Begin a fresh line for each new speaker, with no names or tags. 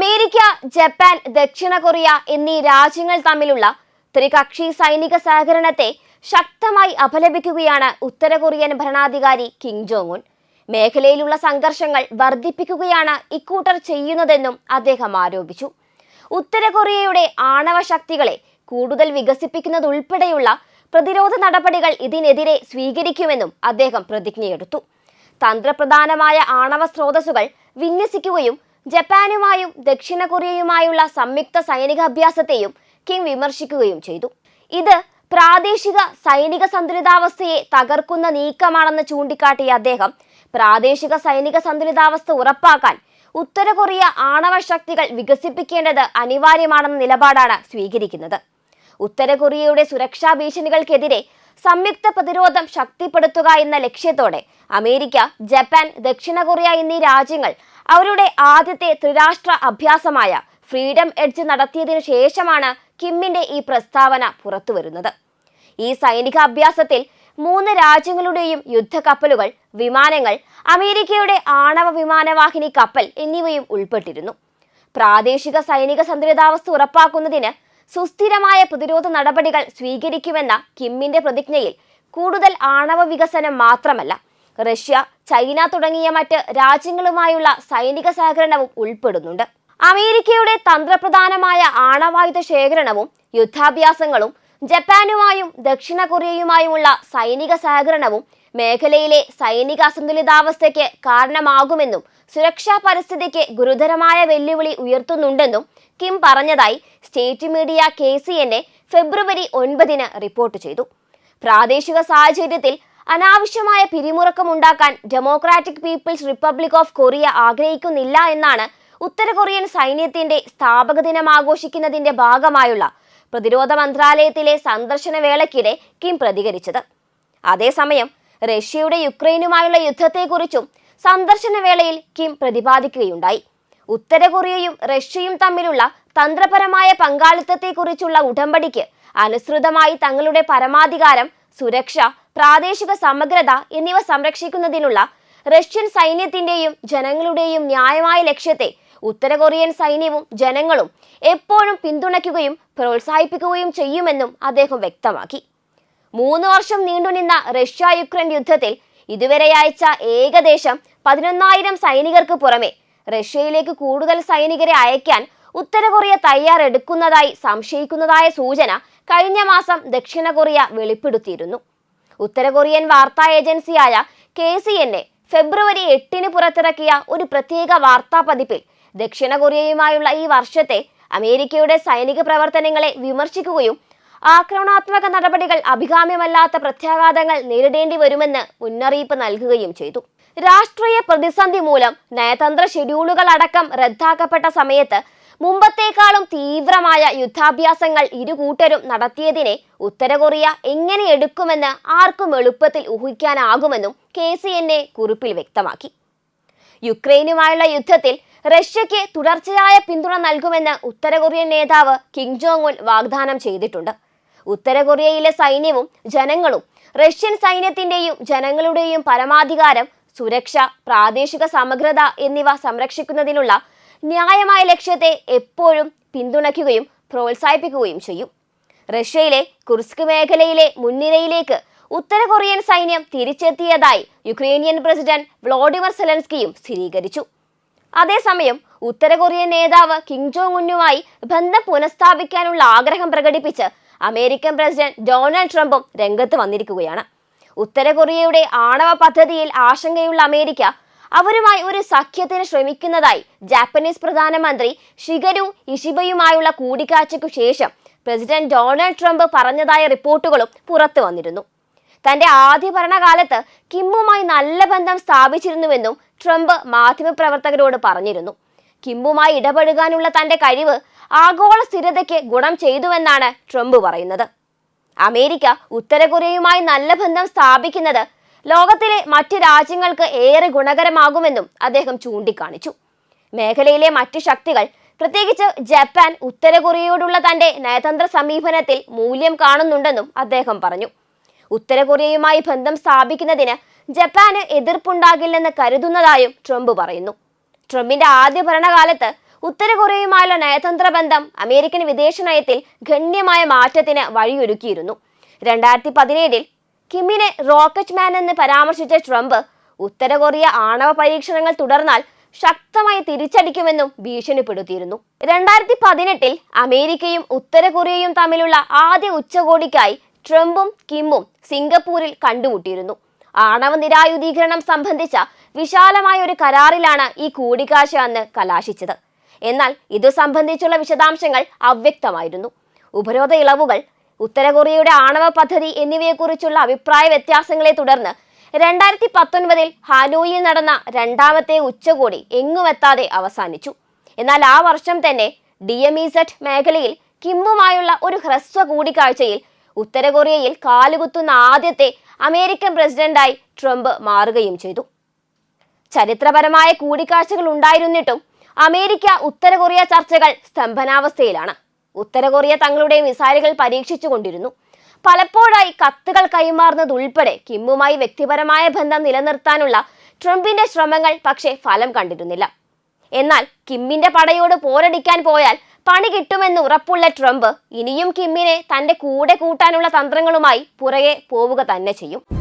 America Japan ദക്ഷിണ Korea എന്നീ രാജ്യങ്ങൾ തമ്മിലുള്ള ത്രികക്ഷി സൈനിക സഹകരണത്തെ ശക്തമായി അപലപിക്കുകയാണ് ഉത്തര കൊറിയൻ ഭരണാധികാരി കിം ജോങ് ഉൻ മേഖലയിലുള്ള സംഘർഷങ്ങൾ വർദ്ധിപ്പിക്കുകയാണ് ഇക്കൂട്ടർ ചെയ്യുന്നതെന്നും അദ്ദേഹം ആരോപിച്ചു. ഉത്തര കൊറിയയുടെ ആണവ ശക്തികളെ കൂടുതൽ വികസിപ്പിക്കുന്നതുൾപ്പെടെയുള്ള പ്രതിരോധ നടപടികൾ ഇതിനെതിരെ സ്വീകരിക്കുമെന്നും അദ്ദേഹം പ്രതിജ്ഞയെടുത്തു. തന്ത്രപ്രധാനമായ ആണവ സ്രോതസ്സുകൾ വിന്യസിക്കുകയും ജപ്പാനുമായും ദക്ഷിണ കൊറിയയുമായുള്ള സംയുക്ത സൈനിക അഭ്യാസത്തെയും കിം വിമർശിക്കുകയും ചെയ്തു. ഇത് പ്രാദേശിക സൈനിക സന്തുലിതാവസ്ഥയെ തകർക്കുന്ന നീക്കമാണെന്ന് ചൂണ്ടിക്കാട്ടിയ അദ്ദേഹം പ്രാദേശിക സൈനിക സന്തുലിതാവസ്ഥ ഉറപ്പാക്കാൻ ഉത്തര കൊറിയ ആണവ ശക്തികൾ വികസിപ്പിക്കേണ്ടത് അനിവാര്യമാണെന്ന നിലപാടാണ് സ്വീകരിക്കുന്നത്. ഉത്തര കൊറിയയുടെ സുരക്ഷാ ഭീഷണികൾക്കെതിരെ സംയുക്ത പ്രതിരോധം ശക്തിപ്പെടുത്തുക എന്ന ലക്ഷ്യത്തോടെ അമേരിക്ക ജപ്പാൻ ദക്ഷിണ കൊറിയ എന്നീ രാജ്യങ്ങൾ അവരുടെ ആദ്യത്തെ ത്രിരാഷ്ട്ര അഭ്യാസമായ ഫ്രീഡം എഡ്ജ് നടത്തിയതിനു ശേഷമാണ് കിമ്മിന്റെ ഈ പ്രസ്താവന പുറത്തുവരുന്നത്. ഈ സൈനിക അഭ്യാസത്തിൽ മൂന്ന് രാജ്യങ്ങളുടെയും യുദ്ധക്കപ്പലുകൾ വിമാനങ്ങൾ അമേരിക്കയുടെ ആണവ വിമാനവാഹിനി കപ്പൽ എന്നിവയും ഉൾപ്പെട്ടിരുന്നു. പ്രാദേശിക സൈനിക സന്തുലിതാവസ്ഥ ഉറപ്പാക്കുന്നതിന് സുസ്ഥിരമായ പ്രതിരോധ നടപടികൾ സ്വീകരിക്കുമെന്ന കിമ്മിന്റെ പ്രതിജ്ഞയിൽ കൂടുതൽ ആണവ വികസനം മാത്രമല്ല റഷ്യ ചൈന തുടങ്ങിയ മറ്റ് രാജ്യങ്ങളുമായുള്ള സൈനിക സഹകരണവും ഉൾപ്പെടുന്നുണ്ട്. അമേരിക്കയുടെ തന്ത്രപ്രധാനമായ ആണവായുധ ശേഖരണവും യുദ്ധാഭ്യാസങ്ങളും ജപ്പാനുമായും ദക്ഷിണ കൊറിയയുമായുമുള്ള സൈനിക സഹകരണവും മേഖലയിലെ സൈനിക അസന്തുലിതാവസ്ഥയ്ക്ക് കാരണമാകുമെന്നും സുരക്ഷാ പരിസ്ഥിതിക്ക് ഗുരുതരമായ വെല്ലുവിളി ഉയർത്തുന്നുണ്ടെന്നും കിം പറഞ്ഞതായി സ്റ്റേറ്റ് മീഡിയ കെ സി എന്നെ ഫെബ്രുവരി ഒൻപതിന് റിപ്പോർട്ട് ചെയ്തു. പ്രാദേശിക സാഹചര്യത്തിൽ അനാവശ്യമായ പിരിമുറക്കമുണ്ടാക്കാൻ democratic people's republic of Korea ആഗ്രഹിക്കുന്നില്ല എന്നാണ് ഉത്തര കൊറിയൻ സൈന്യത്തിന്റെ സ്ഥാപക ദിനം ആഘോഷിക്കുന്നതിന്റെ ഭാഗമായുള്ള പ്രതിരോധ മന്ത്രാലയത്തിലെ സന്ദർശന വേളയ്ക്കിടെ കിം പ്രതികരിച്ചത്. അതേസമയം റഷ്യയുടെ യുക്രൈനുമായുള്ള യുദ്ധത്തെക്കുറിച്ചും സന്ദർശന വേളയിൽ കിം പ്രതിപാദിക്കുകയുണ്ടായി. ഉത്തര കൊറിയയും റഷ്യയും തമ്മിലുള്ള തന്ത്രപരമായ പങ്കാളിത്തത്തെക്കുറിച്ചുള്ള ഉടമ്പടിക്ക് അനുസൃതമായി തങ്ങളുടെ പരമാധികാരം സുരക്ഷ പ്രാദേശിക സമഗ്രത എന്നിവ സംരക്ഷിക്കുന്നതിനുള്ള റഷ്യൻ സൈന്യത്തിന്റെയും ജനങ്ങളുടെയും ന്യായമായ ലക്ഷ്യത്തെ ഉത്തര കൊറിയൻ സൈന്യവും ജനങ്ങളും എപ്പോഴും പിന്തുണയ്ക്കുകയും പ്രോത്സാഹിപ്പിക്കുകയും ചെയ്യുമെന്നും അദ്ദേഹം വ്യക്തമാക്കി. മൂന്ന് വർഷം നീണ്ടുനിന്ന റഷ്യ യുക്രൈൻ യുദ്ധത്തിൽ ഇതുവരെ അയച്ച ഏകദേശം പതിനൊന്നായിരം സൈനികർക്ക് പുറമെ റഷ്യയിലേക്ക് കൂടുതൽ സൈനികരെ അയക്കാൻ ഉത്തര കൊറിയ തയ്യാറെടുക്കുന്നതായി സംശയിക്കുന്നതായ സൂചന കഴിഞ്ഞ മാസം ദക്ഷിണ കൊറിയ വെളിപ്പെടുത്തിയിരുന്നു. ഉത്തര കൊറിയൻ വാർത്താ ഏജൻസിയായ കെ സി എൻ എ ഫെബ്രുവരി എട്ടിന് പുറത്തിറക്കിയ ഒരു പ്രത്യേക വാർത്താ പതിപ്പിൽ ദക്ഷിണ കൊറിയയുമായുള്ള ഈ വർഷത്തെ അമേരിക്കയുടെ സൈനിക പ്രവർത്തനങ്ങളെ വിമർശിക്കുകയും ആക്രമണാത്മക നടപടികൾ അഭികാമ്യമല്ലാത്ത പ്രത്യാഘാതങ്ങൾ നേരിടേണ്ടി വരുമെന്ന് മുന്നറിയിപ്പ് നൽകുകയും ചെയ്തു. രാഷ്ട്രീയ പ്രതിസന്ധി മൂലം നയതന്ത്ര ഷെഡ്യൂളുകൾ അടക്കം റദ്ദാക്കപ്പെട്ട സമയത്ത് മുമ്പത്തേക്കാളും തീവ്രമായ യുദ്ധാഭ്യാസങ്ങൾ ഇരു കൂട്ടരും നടത്തിയതിനെ ഉത്തര കൊറിയ എങ്ങനെ എടുക്കുമെന്ന് ആർക്കും എളുപ്പത്തിൽ ഊഹിക്കാനാകുമെന്നും കെ സി എൻ എ കുറിപ്പിൽ വ്യക്തമാക്കി. യുക്രൈനുമായുള്ള യുദ്ധത്തിൽ റഷ്യയ്ക്ക് തുടർച്ചയായ പിന്തുണ നൽകുമെന്ന് ഉത്തര കൊറിയൻ നേതാവ് കിം ജോങ് ഉൻ വാഗ്ദാനം ചെയ്തിട്ടുണ്ട്. ഉത്തര കൊറിയയിലെ സൈന്യവും ജനങ്ങളും റഷ്യൻ സൈന്യത്തിന്റെയും ജനങ്ങളുടെയും പരമാധികാരം സുരക്ഷ പ്രാദേശിക സമഗ്രത എന്നിവ സംരക്ഷിക്കുന്നതിനുള്ള ന്യായമായ ലക്ഷ്യത്തെ എപ്പോഴും പിന്തുണയ്ക്കുകയും പ്രോത്സാഹിപ്പിക്കുകയും ചെയ്യും. റഷ്യയിലെ കുർസ്ക് മേഖലയിലെ മുൻനിരയിലേക്ക് ഉത്തര കൊറിയൻ സൈന്യം തിരിച്ചെത്തിയതായി യുക്രൈനിയൻ പ്രസിഡന്റ് വ്ളോഡിമർ സെലൻസ്കിയും സ്ഥിരീകരിച്ചു. അതേസമയം ഉത്തര കൊറിയൻ നേതാവ് കിം ജോങ് ഉന്നുമായി ബന്ധം പുനഃസ്ഥാപിക്കാനുള്ള ആഗ്രഹം പ്രകടിപ്പിച്ച് അമേരിക്കൻ പ്രസിഡന്റ് ഡൊണാൾഡ് ട്രംപും രംഗത്ത് വന്നിരിക്കുകയാണ്. ഉത്തര കൊറിയയുടെ ആണവ പദ്ധതിയിൽ ആശങ്കയുള്ള അമേരിക്ക അവരുമായി ഒരു സഖ്യത്തിന് ശ്രമിക്കുന്നതായി ജാപ്പനീസ് പ്രധാനമന്ത്രി ഷിഗരു ഇഷിബയുമായുള്ള കൂടിക്കാഴ്ചയ്ക്കു ശേഷം പ്രസിഡന്റ് ഡൊണാൾഡ് ട്രംപ് പറഞ്ഞതായ റിപ്പോർട്ടുകളും പുറത്തു വന്നിരുന്നു. തന്റെ ആദ്യ ഭരണകാലത്ത് കിമ്മുമായി നല്ല ബന്ധം സ്ഥാപിച്ചിരുന്നുവെന്നും ട്രംപ് മാധ്യമപ്രവർത്തകരോട് പറഞ്ഞിരുന്നു. കിമ്മുമായി ഇടപെടുകാനുള്ള തന്റെ കഴിവ് ആഗോള സ്ഥിരതയ്ക്ക് ഗുണം ചെയ്തുവെന്നാണ് ട്രംപ് പറയുന്നത്. അമേരിക്ക ഉത്തര കൊറിയയുമായി നല്ല ബന്ധം സ്ഥാപിക്കുന്നത് ലോകത്തിലെ മറ്റ് രാജ്യങ്ങൾക്ക് ഏറെ ഗുണകരമാകുമെന്നും അദ്ദേഹം ചൂണ്ടിക്കാണിച്ചു. മേഖലയിലെ മറ്റ് ശക്തികൾ പ്രത്യേകിച്ച് ജപ്പാൻ ഉത്തര കൊറിയയോടുള്ള തന്റെ നയതന്ത്ര സമീപനത്തിൽ മൂല്യം കാണുന്നുണ്ടെന്നും അദ്ദേഹം പറഞ്ഞു. ഉത്തര കൊറിയയുമായി ബന്ധം സ്ഥാപിക്കുന്നതിന് ജപ്പാന് എതിർപ്പുണ്ടാകില്ലെന്ന് കരുതുന്നതായും ട്രംപ് പറയുന്നു. ട്രംപിന്റെ ആദ്യ ഭരണകാലത്ത് ഉത്തര കൊറിയയുമായുള്ള നയതന്ത്ര ബന്ധം അമേരിക്കൻ വിദേശ നയത്തിൽ ഗണ്യമായ മാറ്റത്തിന് വഴിയൊരുക്കിയിരുന്നു. രണ്ടായിരത്തി പതിനേഴിൽ കിമ്മിനെ റോക്കറ്റ് മാൻ എന്ന് പരാമർശിച്ച ട്രംപ് ഉത്തര കൊറിയ ആണവ പരീക്ഷണങ്ങൾ തുടർന്നാൽ ശക്തമായി തിരിച്ചടിക്കുമെന്നും ഭീഷണിപ്പെടുത്തിയിരുന്നു. രണ്ടായിരത്തി പതിനെട്ടിൽ അമേരിക്കയും ഉത്തര കൊറിയയും തമ്മിലുള്ള ആദ്യ ഉച്ചകോടിക്കായി ട്രംപും കിമ്മും സിംഗപ്പൂരിൽ കണ്ടുമുട്ടിയിരുന്നു. ആണവ നിരായുധീകരണം സംബന്ധിച്ച വിശാലമായ ഒരു കരാറിലാണ് ഈ കൂടിക്കാഴ്ച അന്ന് കലാശിച്ചത്. എന്നാൽ ഇതു സംബന്ധിച്ചുള്ള വിശദാംശങ്ങൾ അവ്യക്തമായിരുന്നു. ഉപരോധ ഇളവുകൾ ഉത്തര കൊറിയയുടെ ആണവ പദ്ധതി എന്നിവയെക്കുറിച്ചുള്ള അഭിപ്രായ വ്യത്യാസങ്ങളെ തുടർന്ന് രണ്ടായിരത്തി പത്തൊൻപതിൽ ഹാനോയിൽ നടന്ന രണ്ടാമത്തെ ഉച്ചകോടി എങ്ങുമെത്താതെ അവസാനിച്ചു. എന്നാൽ ആ വർഷം തന്നെ ഡി എം ഇ സെറ്റ് മേഖലയിൽ കിമ്മുമായുള്ള ഒരു ഹ്രസ്വ കൂടിക്കാഴ്ചയിൽ ഉത്തര കൊറിയയിൽ കാലുകുത്തുന്ന ആദ്യത്തെ അമേരിക്കൻ പ്രസിഡന്റായി ട്രംപ് മാറുകയും ചെയ്തു. ചരിത്രപരമായ കൂടിക്കാഴ്ചകൾ ഉണ്ടായിരുന്നിട്ടും അമേരിക്ക ഉത്തര കൊറിയ ചർച്ചകൾ സ്തംഭനാവസ്ഥയിലാണ്. ഉത്തര കൊറിയ തങ്ങളുടെ മിസൈലുകൾ പരീക്ഷിച്ചുകൊണ്ടിരുന്നു. പലപ്പോഴായി കത്തുകൾ കൈമാറുന്നതുൾപ്പെടെ കിമ്മുമായി വ്യക്തിപരമായ ബന്ധം നിലനിർത്താനുള്ള ട്രംപിന്റെ ശ്രമങ്ങൾ പക്ഷേ ഫലം കണ്ടിരുന്നില്ല. എന്നാൽ കിമ്മിന്റെ പടയോട് പോരടിക്കാൻ പോയാൽ പണി കിട്ടുമെന്ന് ഉറപ്പുള്ള ട്രംപ് ഇനിയും കിമ്മിനെ തന്റെ കൂടെ കൂട്ടാനുള്ള തന്ത്രങ്ങളുമായി പുറകെ പോവുക തന്നെ ചെയ്യും.